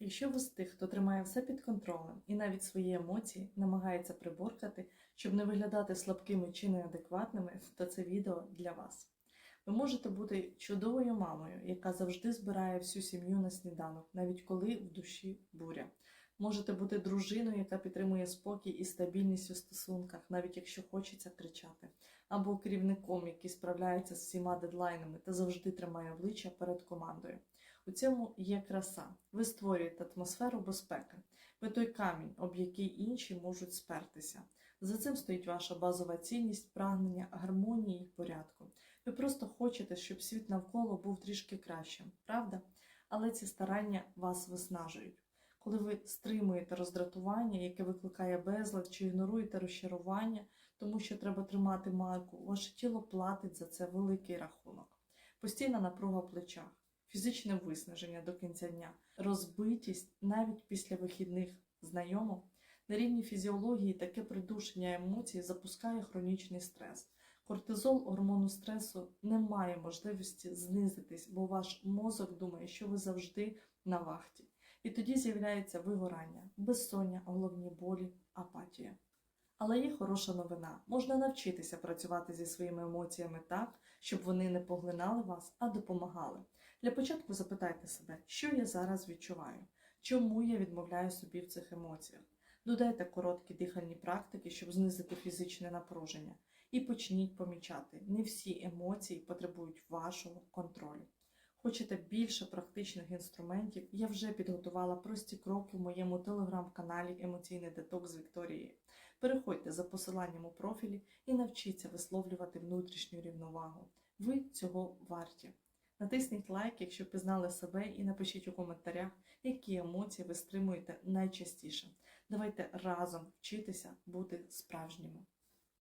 Якщо ви з тих, хто тримає все під контролем і навіть свої емоції намагається приборкати, щоб не виглядати слабкими чи неадекватними, то це відео для вас. Ви можете бути чудовою мамою, яка завжди збирає всю сім'ю на сніданок, навіть коли в душі буря. Можете бути дружиною, яка підтримує спокій і стабільність у стосунках, навіть якщо хочеться кричати, або керівником, який справляється з всіма дедлайнами та завжди тримає обличчя перед командою. У цьому є краса. Ви створюєте атмосферу безпеки. Ви той камінь, об який інші можуть спертися. За цим стоїть ваша базова цінність, прагнення гармонії і порядку. Ви просто хочете, щоб світ навколо був трішки кращим, правда? Але ці старання вас виснажують. Коли ви стримуєте роздратування, яке викликає безлад, чи ігноруєте розчарування, тому що треба тримати марку, ваше тіло платить за це великий рахунок. Постійна напруга в плечах, фізичне виснаження до кінця дня, розбитість навіть після вихідних знайомо. На рівні фізіології таке придушення емоцій запускає хронічний стрес. Кортизол гормону стресу не має можливості знизитись, бо ваш мозок думає, що ви завжди на вахті. І тоді з'являється вигорання, безсоння, головні болі, апатія. Але є хороша новина: можна навчитися працювати зі своїми емоціями так, щоб вони не поглинали вас, а допомагали. Для початку запитайте себе, що я зараз відчуваю, чому я відмовляю собі в цих емоціях. Додайте короткі дихальні практики, щоб знизити фізичне напруження, і почніть помічати, не всі емоції потребують вашого контролю. Хочете більше практичних інструментів, я вже підготувала прості кроки в моєму телеграм-каналі Емоційний деток з Вікторією. Переходьте за посиланням у профілі і навчіться висловлювати внутрішню рівновагу. Ви цього варті. Натисніть лайк, якщо пізнали себе, і напишіть у коментарях, які емоції ви стримуєте найчастіше. Давайте разом вчитися бути справжніми.